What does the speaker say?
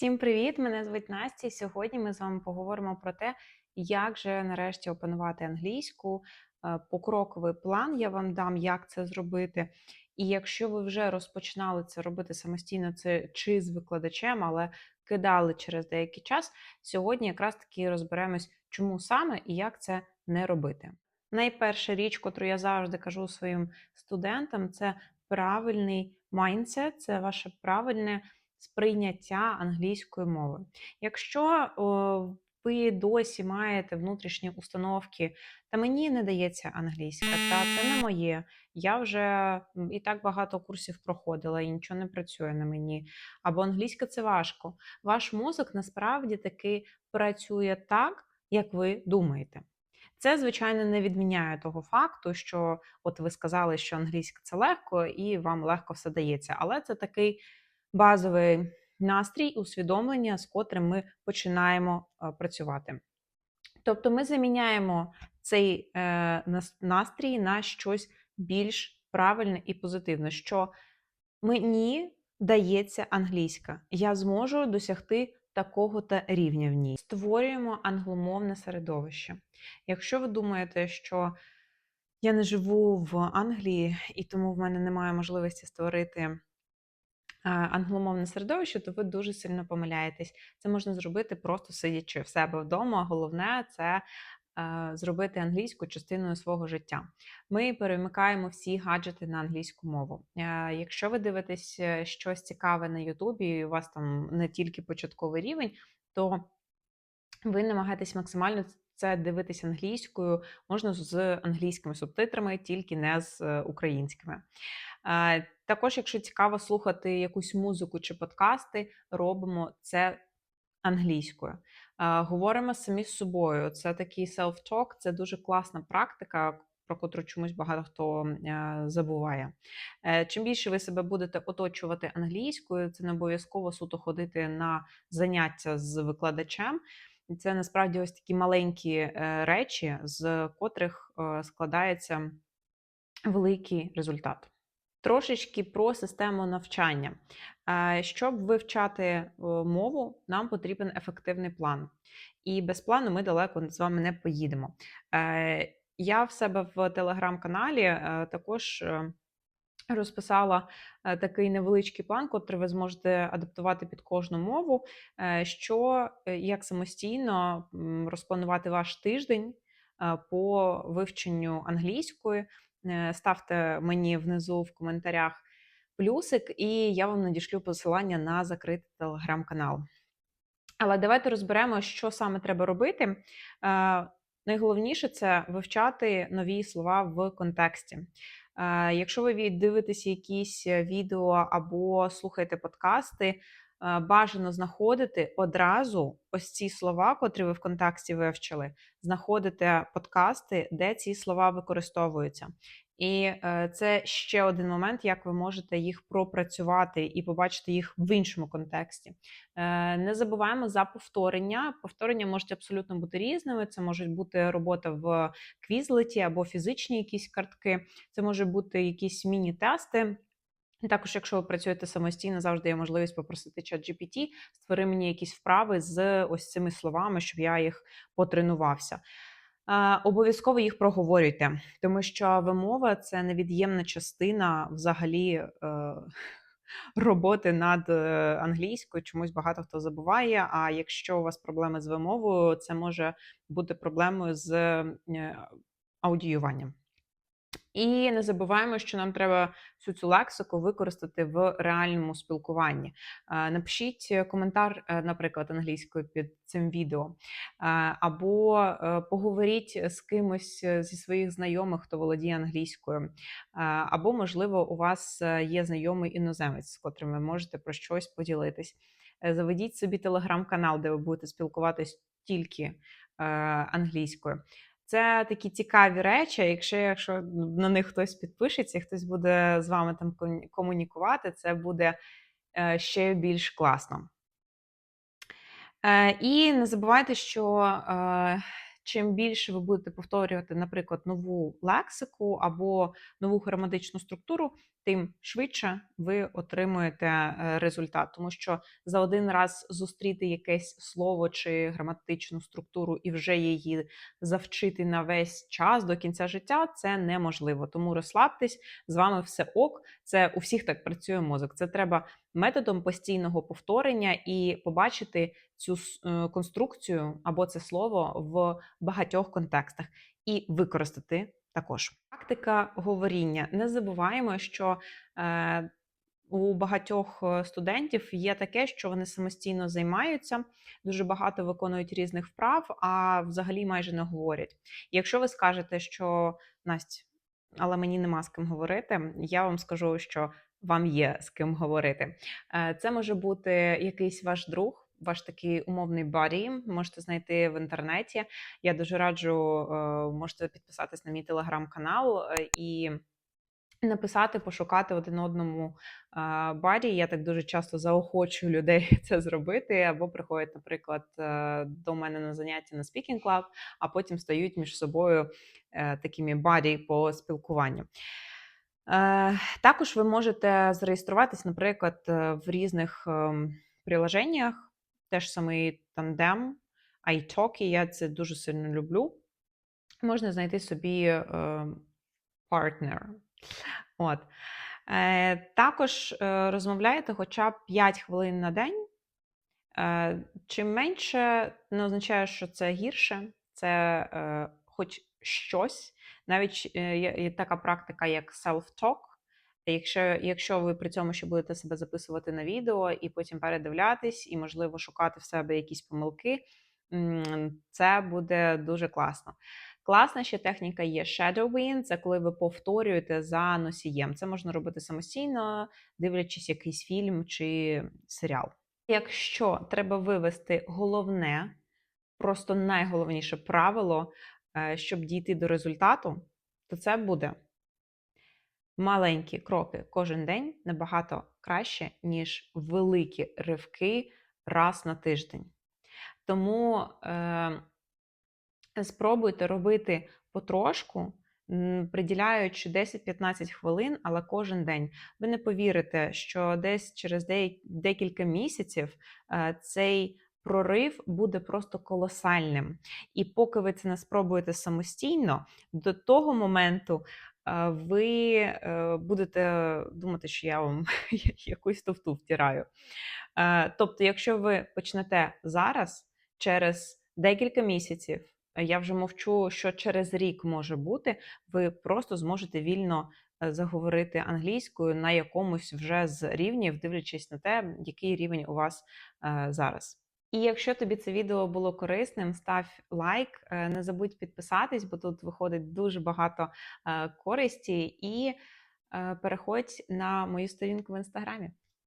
Всім привіт! Мене звуть Настя. і Сьогодні ми з вами поговоримо про те, як же нарешті опанувати англійську. Е, Покроковий план я вам дам, як це зробити. І якщо ви вже розпочинали це робити самостійно, це чи з викладачем, але кидали через деякий час, сьогодні якраз таки розберемось, чому саме і як це не робити. Найперша річ, котру я завжди кажу своїм студентам, це правильний майндсет, це ваше правильне сприйняття англійської мови. Якщо ви досі маєте внутрішні установки, та мені не дається англійська, та це не моє. Я вже і так багато курсів проходила, і нічого не працює на мені. Або англійська це важко. Ваш мозок насправді таки працює так, як ви думаєте. Це, звичайно, не відміняє того факту, що от ви сказали, що англійська це легко і вам легко все дається. Але це такий базовий настрій, усвідомлення, з котрим ми починаємо е, працювати. Тобто ми заміняємо цей е, настрій на щось більш правильне і позитивне, що мені дається англійська, я зможу досягти такого-то рівня в ній. Створюємо англомовне середовище. Якщо ви думаєте, що я не живу в Англії, і тому в мене немає можливості створити англомовне середовище, то ви дуже сильно помиляєтесь. Це можна зробити просто сидячи в себе вдома. Головне це зробити англійську частиною свого життя. Ми перемикаємо всі гаджети на англійську мову. Якщо ви дивитесь е, щось цікаве на Ютубі, і у вас там не тільки початковий рівень, то ви намагаєтесь максимально це дивитися англійською, можна з англійськими субтитрами, тільки не з е, українськими. Також, якщо цікаво слухати якусь музику чи подкасти, робимо це англійською. Говоримо самі з собою. Це такий self-talk, це дуже класна практика. Про котру чомусь багато хто е, забуває. Е, чим більше ви себе будете оточувати англійською, це не обов'язково суто ходити на заняття з викладачем. Це насправді ось такі маленькі е, речі, з котрих складається великий результат. Трошечки про систему навчання. Щоб вивчати мову, нам потрібен ефективний план. І без плану ми далеко з вами не поїдемо. Е, я в себе в телеграм-каналі е, також е, розписала такий невеличкий план, котрий ви зможете адаптувати під кожну мову, що як самостійно розпланувати ваш тиждень по вивченню англійської. Е, ставте мені внизу в коментарях плюсик, і я вам надішлю посилання на закритий телеграм-канал. Але давайте розберемо, що саме треба робити. Е, найголовніше це вивчати нові слова в контексті. Е, якщо ви дивитеся якісь відео або слухаєте подкасти, бажано знаходити одразу ось ці слова, котрі ви в контакті вивчили, знаходите подкасти, де ці слова використовуються. І е, це ще один момент, як ви можете їх пропрацювати і побачити їх в іншому контексті. Е, не забуваємо за повторення. Повторення можуть абсолютно бути різними. Це можуть бути робота в квізлеті або фізичні якісь картки, це може бути якісь міні-тести. Також, якщо ви працюєте самостійно, завжди є можливість попросити чат GPT, створи мені якісь вправи з ось цими словами, щоб я їх потренувався. Обов'язково їх проговорюйте, тому що вимова це невід'ємна частина взагалі е, роботи над е, англійською. Чомусь багато хто забуває. А якщо у вас проблеми з вимовою, це може бути проблемою з е, аудіюванням. І не забуваємо, що нам треба всю цю лексику використати в реальному спілкуванні. Напишіть е, коментар, е, наприклад, англійською під цим відео, або е, поговоріть з кимось зі своїх знайомих, хто володіє англійською, або, можливо, у вас є знайомий іноземець, з котрим ви можете про щось поділитись. Заведіть собі телеграм-канал, де ви будете спілкуватись тільки англійською. Це такі цікаві речі. Якщо якщо на них хтось підпишеться, хтось буде з вами там комунікувати, це буде е, ще більш класно. Е, і не забувайте, що е, чим більше ви будете повторювати, наприклад, нову лексику або нову граматичну структуру, тим швидше ви отримуєте е, результат. Тому що за один раз зустріти якесь слово чи граматичну структуру і вже її завчити на весь час до кінця життя це неможливо. Тому розслабтесь, з вами все ок. Це у всіх так працює мозок. Це треба методом постійного повторення і побачити цю е, конструкцію або це слово в багатьох контекстах і використати також. Практика говоріння. Не забуваємо, що е, у багатьох е, студентів є таке, що вони самостійно займаються, дуже багато виконують різних вправ, а взагалі майже не говорять. Якщо ви скажете, що Настя, але мені нема з ким говорити, я вам скажу, що вам є з ким говорити. Це може бути якийсь ваш друг, ваш такий умовний барі, можете знайти в інтернеті. Я дуже раджу, е, можете підписатись на мій телеграм-канал е, і написати, пошукати один одному барі. Я так дуже часто заохочую людей це зробити, або приходять, наприклад, е, до мене на заняття на Speaking Club, а потім стають між собою е, такими барі по спілкуванню. Е, Також ви можете зареєструватись, наприклад, е, в різних ем, приложеннях, теж самий тандем, iTalki, я це дуже сильно люблю. Можна знайти собі е, партнер. От. Е, також е, розмовляєте хоча б 5 хвилин на день. Е, чим менше, не означає, що це гірше, це е, хоч щось. Навіть е, є така практика, як self-talk. Якщо, якщо ви при цьому ще будете себе записувати на відео і потім передивлятись, і, можливо, шукати в себе якісь помилки, це буде дуже класно. Класна ще техніка є shadowing, це коли ви повторюєте за носієм. Це можна робити самостійно, дивлячись якийсь фільм чи серіал. Якщо треба вивести головне, просто найголовніше правило, е, щоб дійти до результату, то це буде маленькі кроки кожен день набагато краще, ніж великі ривки раз на тиждень. Тому е, спробуйте робити потрошку, приділяючи 10-15 хвилин, але кожен день. Ви не повірите, що десь через декілька місяців е, цей прорив буде просто колосальним. І поки ви це не спробуєте самостійно, до того моменту ви е, будете думати, що я вам якусь туфту втираю. Тобто, якщо ви почнете зараз, через декілька місяців, я вже мовчу, що через рік може бути, ви просто зможете вільно е, заговорити англійською на якомусь вже з рівнів, дивлячись на те, який рівень у вас е, зараз. І якщо тобі це відео було корисним, став лайк, е, не забудь підписатись, бо тут виходить дуже багато е, користі, і е, переходь на мою сторінку в інстаграмі.